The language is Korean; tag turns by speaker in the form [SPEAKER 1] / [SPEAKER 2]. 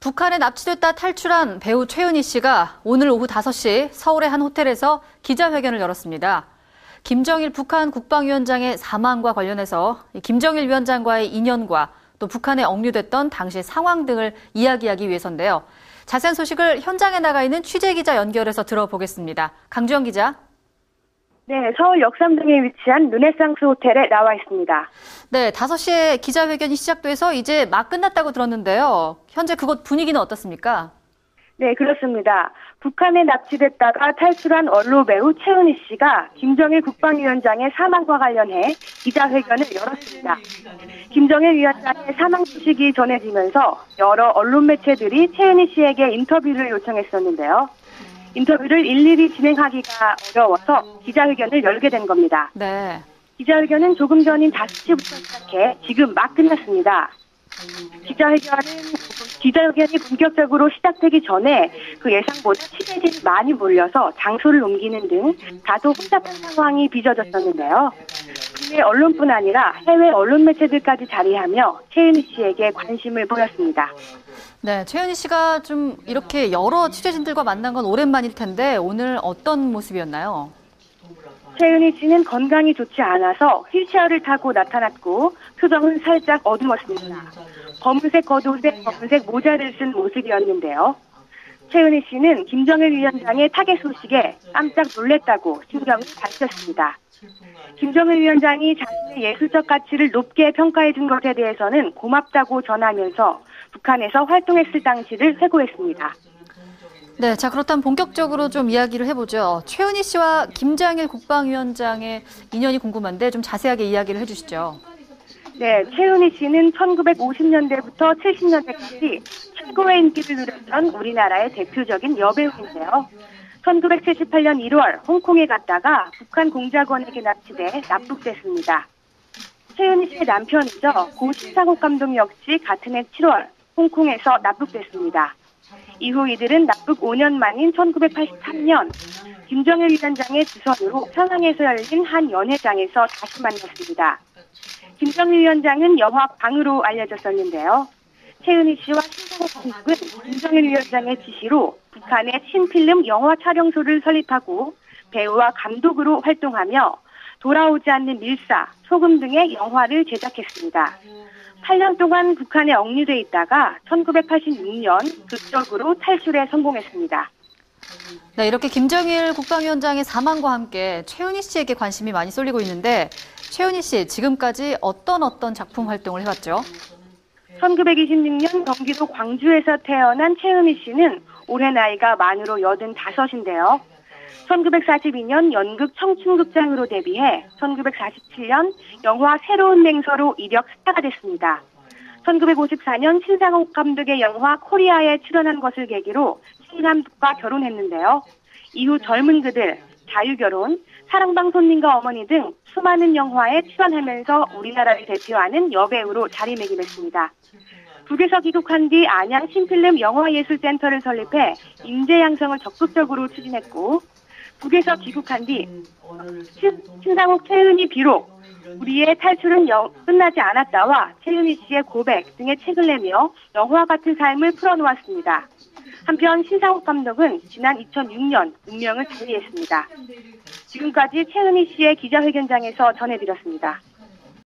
[SPEAKER 1] 북한에 납치됐다 탈출한 배우 최윤희 씨가 오늘 오후 5시 서울의 한 호텔에서 기자회견을 열었습니다. 김정일 북한 국방위원장의 사망과 관련해서 김정일 위원장과의 인연과 또 북한에 억류됐던 당시 상황 등을 이야기하기 위해서인데요. 자세한 소식을 현장에 나가 있는 취재기자 연결해서 들어보겠습니다. 강주영 기자.
[SPEAKER 2] 네, 서울 역삼동에 위치한 르네상스 호텔에 나와 있습니다.
[SPEAKER 1] 네, 5시에 기자회견이 시작돼서 이제 막 끝났다고 들었는데요. 현재 그곳 분위기는 어떻습니까?
[SPEAKER 2] 네, 그렇습니다. 북한에 납치됐다가 탈출한 원로 배우 최은희 씨가 김정일 국방위원장의 사망과 관련해 기자회견을 열었습니다. 김정일 위원장의 사망 소식이 전해지면서 여러 언론 매체들이 최은희 씨에게 인터뷰를 요청했었는데요. 인터뷰를 일일이 진행하기가 어려워서 기자회견을 열게 된 겁니다.
[SPEAKER 1] 네.
[SPEAKER 2] 기자회견은 조금 전인 5시부터 시작해 지금 막 끝났습니다. 기자회견은 기자회견이 본격적으로 시작되기 전에 그 예상보다 취재진이 많이 몰려서 장소를 옮기는 등 다소 혼잡한 상황이 빚어졌었는데요. 국내 언론뿐 아니라 해외 언론 매체들까지 자리하며 최은희 씨에게 관심을 보였습니다.
[SPEAKER 1] 네, 최은희 씨가 좀 이렇게 여러 취재진들과 만난 건 오랜만일 텐데 오늘 어떤 모습이었나요?
[SPEAKER 2] 최은희 씨는 건강이 좋지 않아서 휠체어를 타고 나타났고 표정은 살짝 어두웠습니다. 검은색 겉옷에 검은색 모자를 쓴 모습이었는데요. 최은희 씨는 김정일 위원장의 타겟 소식에 깜짝 놀랐다고 심경을 밝혔습니다. 김정일 위원장이 자신의 예술적 가치를 높게 평가해 준 것에 대해서는 고맙다고 전하면서 북한에서 활동했을 당시를 회고했습니다.
[SPEAKER 1] 네, 자 그렇다면 본격적으로 좀 이야기를 해보죠. 최은희 씨와 김장일 국방위원장의 인연이 궁금한데 좀 자세하게 이야기를 해주시죠.
[SPEAKER 2] 네, 최은희 씨는 1950년대부터 70년대까지 최고의 인기를 누렸던 우리나라의 대표적인 여배우인데요. 1978년 1월 홍콩에 갔다가 북한 공작원에게 납치돼 납북됐습니다. 최은희 씨의 남편이죠. 고 신상옥 감독 역시 같은 해 7월 홍콩에서 납북됐습니다. 이후 이들은 납북 5년 만인 1983년 김정일 위원장의 주선으로 평양에서 열린 한 연회장에서 다시 만났습니다. 김정일 위원장은 영화 광으로 알려졌었는데요. 최은희 씨와 신상호 감독은 김정일 위원장의 지시로 북한의 신필름 영화 촬영소를 설립하고 배우와 감독으로 활동하며 돌아오지 않는 밀사, 소금 등의 영화를 제작했습니다. 8년 동안 북한에 억류돼 있다가 1986년 극적으로 탈출에 성공했습니다.
[SPEAKER 1] 네, 이렇게 김정일 국방위원장의 사망과 함께 최은희 씨에게 관심이 많이 쏠리고 있는데 최은희 씨 지금까지 어떤 어떤 작품 활동을 해왔죠?
[SPEAKER 2] 1926년 경기도 광주에서 태어난 최은희 씨는 올해 나이가 만으로 85인데요. 1942년 연극 청춘극장으로 데뷔해 1947년 영화 새로운 맹서로 이력 스타가 됐습니다. 1954년 신상옥 감독의 영화 코리아에 출연한 것을 계기로 신감독과 결혼했는데요. 이후 젊은 그들, 자유결혼, 사랑방 손님과 어머니 등 수많은 영화에 출연하면서 우리나라를 대표하는 여배우로 자리매김했습니다. 북에서 귀국한 뒤 안양 신필름 영화예술센터를 설립해 인재 양성을 적극적으로 추진했고 북에서 귀국한 뒤 신상욱 최은희 비록 우리의 탈출은 영, 끝나지 않았다와 최은희 씨의 고백 등의 책을 내며 영화 같은 삶을 풀어놓았습니다. 한편 신상욱 감독은 지난 2006년 운명을 달리했습니다. 지금까지 최은희 씨의 기자회견장에서 전해드렸습니다.